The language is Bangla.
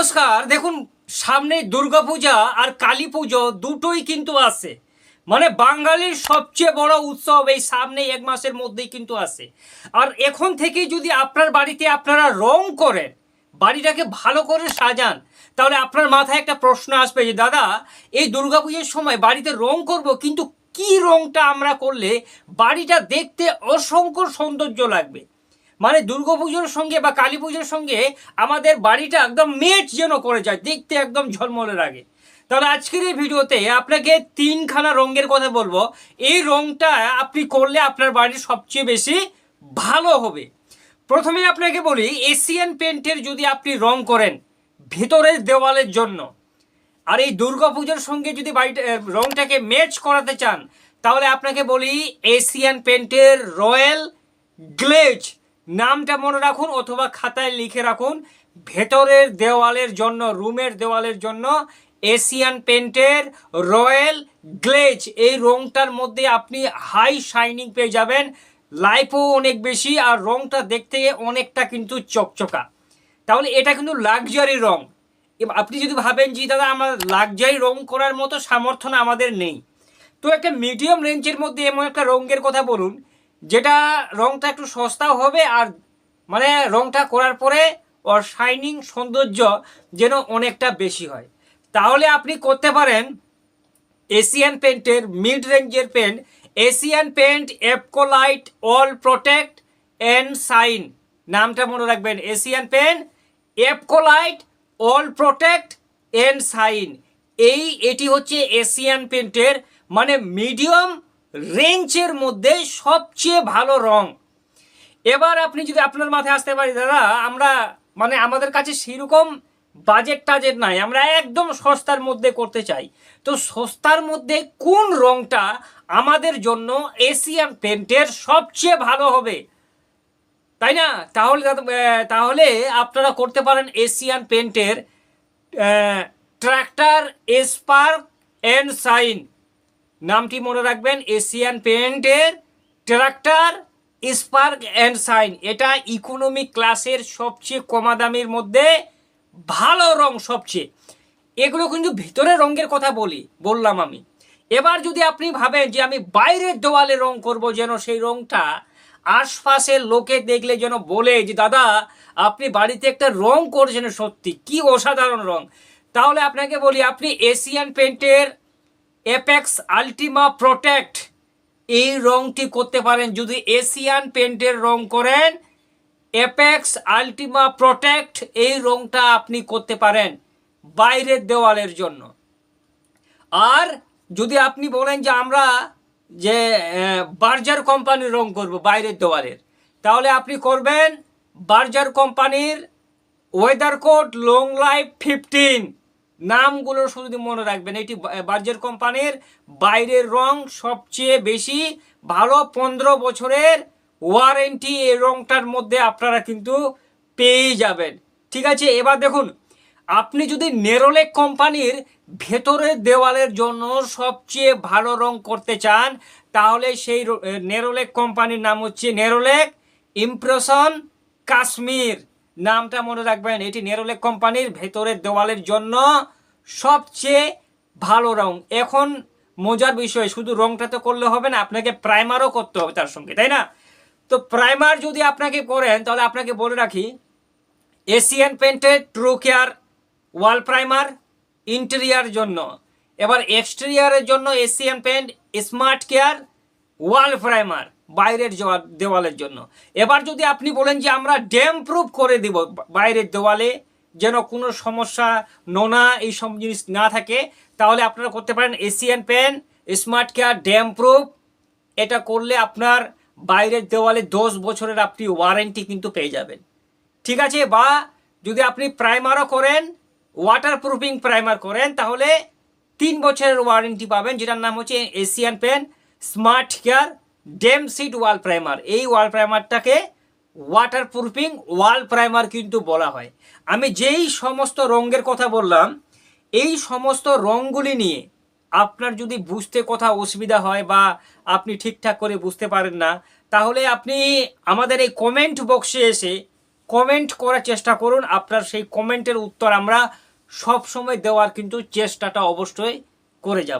নমস্কার, দেখুন, সামনে দুর্গাপূজা আর কালী পুজো দুটোই কিন্তু আছে। মানে বাঙালির সবচেয়ে বড় উৎসব এই সামনে এক মাসের মধ্যেই কিন্তু আছে। আর এখন থেকেই যদি আপনার বাড়িতে আপনারা রং করেন, বাড়িটাকে ভালো করে সাজান, তাহলে আপনার মাথায় একটা প্রশ্ন আসবে যে, দাদা, এই দুর্গাপুজোর সময় বাড়িতে রং করব, কিন্তু কি রংটা আমরা করলে বাড়িটা দেখতে অসংখ্য সৌন্দর্য লাগবে? মানে দুর্গাপুজোর সঙ্গে বা কালী পুজোর সঙ্গে আমাদের বাড়িটা একদম মেট যেন করে যায়, দেখতে একদম ঝলমলে লাগে তাহলে আজকের এই ভিডিওতে আপনাকে তিনখানা রঙের কথা বলব। এই রংটা আপনি করলে আপনার বাড়ির সবচেয়ে বেশি ভালো হবে। প্রথমে আপনাকে বলি এশিয়ান পেন্টের যদি আপনি রং করেন ভেতরের দেওয়ালের জন্য, আর এই দুর্গাপুজোর সঙ্গে যদি বাড়িটা রংটাকে ম্যাচ করাতে চান, তাহলে আপনাকে বলি এশিয়ান পেন্টের রয়্যাল গ্লেজ নামটা মনে রাখুন অথবা খাতায় লিখে রাখুন। ভেতরের দেওয়ালের জন্য, রুমের দেওয়ালের জন্য এশিয়ান পেন্টের রয়্যাল গ্লেজ এই রংটার মধ্যে আপনি হাই শাইনিং পেয়ে যাবেন। লাইফও অনেক বেশি আর রংটা দেখতে অনেকটা কিন্তু চকচকা। তাহলে এটা কিন্তু লাক্সারি রং। আপনি যদি ভাবেন যে দাদা, আমার লাক্সারি রং করার মতো সামর্থ্য আমাদের নেই। তো একটা মিডিয়াম রেঞ্জের মধ্যে এমন একটা রঙের কথা বলুন যেটা রংটা একটু সস্তাও হবে আর মানে রংটা করার পরে ওর শাইনিং সৌন্দর্য যেন অনেকটা বেশি হয়। তাহলে আপনি করতে পারেন এশিয়ান পেন্টের মিড রেঞ্জের paint Asian Paint Apcolite All Protect and Shine নামটা মনে রাখবেন Asian Paint Apcolite All Protect and Shine এই এটি হচ্ছে এশিয়ান পেন্টের মানে মিডিয়াম রেঞ্জের মধ্যে সবচেয়ে ভালো রং। এবার আপনি যদি আপনার মাথায় আসতে পারি, দাদা, আমরা মানে আমাদের কাছে সেরকম বাজেট টাজেট নাই, আমরা একদম সস্তার মধ্যে করতে চাই। তো সস্তার মধ্যে কোন রংটা আমাদের জন্য এশিয়ান পেন্টের সবচেয়ে ভালো হবে? তাই না? তাহলে তাহলে আপনারা করতে পারেন এশিয়ান পেন্টের ট্র্যাক্টর স্পার্ক অ্যান্ড সাইন নামটি মনে রাখবেন এশিয়ান পেন্টের ট্রাক্টর স্পার্ক অ্যান্ড সাইন এটা ইকোনমিক ক্লাসের সবচেয়ে কমা দামের মধ্যে ভালো রং সবচেয়ে। এগুলো কিন্তু ভিতরের রঙের কথা বলি, বললাম আমি। এবার যদি আপনি ভাবেন যে আমি বাইরের দেওয়ালে রং করব যেন সেই রংটা আশপাশের লোকে দেখলে যেন বলে যে, দাদা, আপনি বাড়িতে একটা রং করছেন সত্যি, কি অসাধারণ রং। তাহলে আপনাকে বলি, আপনি এশিয়ান পেন্টের এপেক্স আলটিমা প্রোটেক্ট এই রংটি করতে পারেন। যদি এশিয়ান পেন্টের রং করেন এপেক্স আলটিমা প্রোটেক্ট এই রংটা আপনি করতে পারেন বাইরের দেওয়ালের জন্য। আর যদি আপনি বলেন যে আমরা যে বার্জার কোম্পানির রং করব বাইরের দেওয়ালের, তাহলে আপনি করবেন বার্জার কোম্পানির weather coat long life fifteen নামগুলো শুধু মনে রাখবেন, এটি বার্জার কোম্পানির বাইরের রং সবচেয়ে বেশি ভালো পনেরো বছরের ওয়ারেন্টি এই রংটার মধ্যে আপনারা কিন্তু পেয়ে যাবেন। ঠিক আছে, এবার দেখুন, আপনি যদি নেরোলেক কোম্পানির ভেতরের দেওয়ালের জন্য সবচেয়ে ভালো রং করতে চান, তাহলে সেই নেরোলেক কোম্পানির নাম হচ্ছে নেরোলেক ইমপ্রেশন কাশ্মীর। নামটা মনে রাখবেন, এটি নেরোলেক কোম্পানির ভেতরের দেওয়ালের জন্য সবচেয়ে ভালো রং। এখন মজার বিষয়, শুধু রংটা তো করলে হবে না, আপনাকে প্রাইমারও করতে হবে তার সঙ্গে, তাই না? তো প্রাইমার যদি আপনাকে করেন, তাহলে আপনাকে বলে রাখি এশিয়ান পেন্টের true care wall primer interior জন্য। এবার এক্সটেরিয়ারের জন্য Asian Paint Smartcare wall primer বাইরের দেওয়ালের জন্য। এবার যদি আপনি বলেন যে আমরা ড্যাম প্রুফ করে দিব বাইরের দেওয়ালে, যেন কোনো সমস্যা, নোনা, এই সব জিনিস না থাকে, তাহলে আপনারা করতে পারেন Asian Paint, Smartcare, Damp Proof. এটা করলে আপনার বাইরের দেওয়ালে দশ বছরের আপনি ওয়ারেন্টি কিন্তু পেয়ে যাবেন। ঠিক আছে? বা যদি আপনি প্রাইমারও করেন ওয়াটার প্রুফিং প্রাইমার করেন, তাহলে তিন বছরের ওয়ারেন্টি পাবেন, যেটার নাম হচ্ছে Asian Paints. Smart care damp sheath wall primer. এই ওয়াল প্রাইমারটাকে ওয়াটার প্রুফিং ওয়াল প্রাইমার কিন্তু বলা হয়। আমি যেই সমস্ত রঙের কথা বললাম, এই সমস্ত রঙগুলি নিয়ে আপনার যদি বুঝতে কথা অসুবিধা হয় বা আপনি ঠিকঠাক করে বুঝতে পারেন না, তাহলে আপনি আমাদের এই কমেন্ট বক্সে এসে কমেন্ট করার চেষ্টা করুন। আপনার সেই কমেন্টের উত্তর আমরা সব সময় দেওয়ার কিন্তু চেষ্টাটা অবশ্যই করে যাব।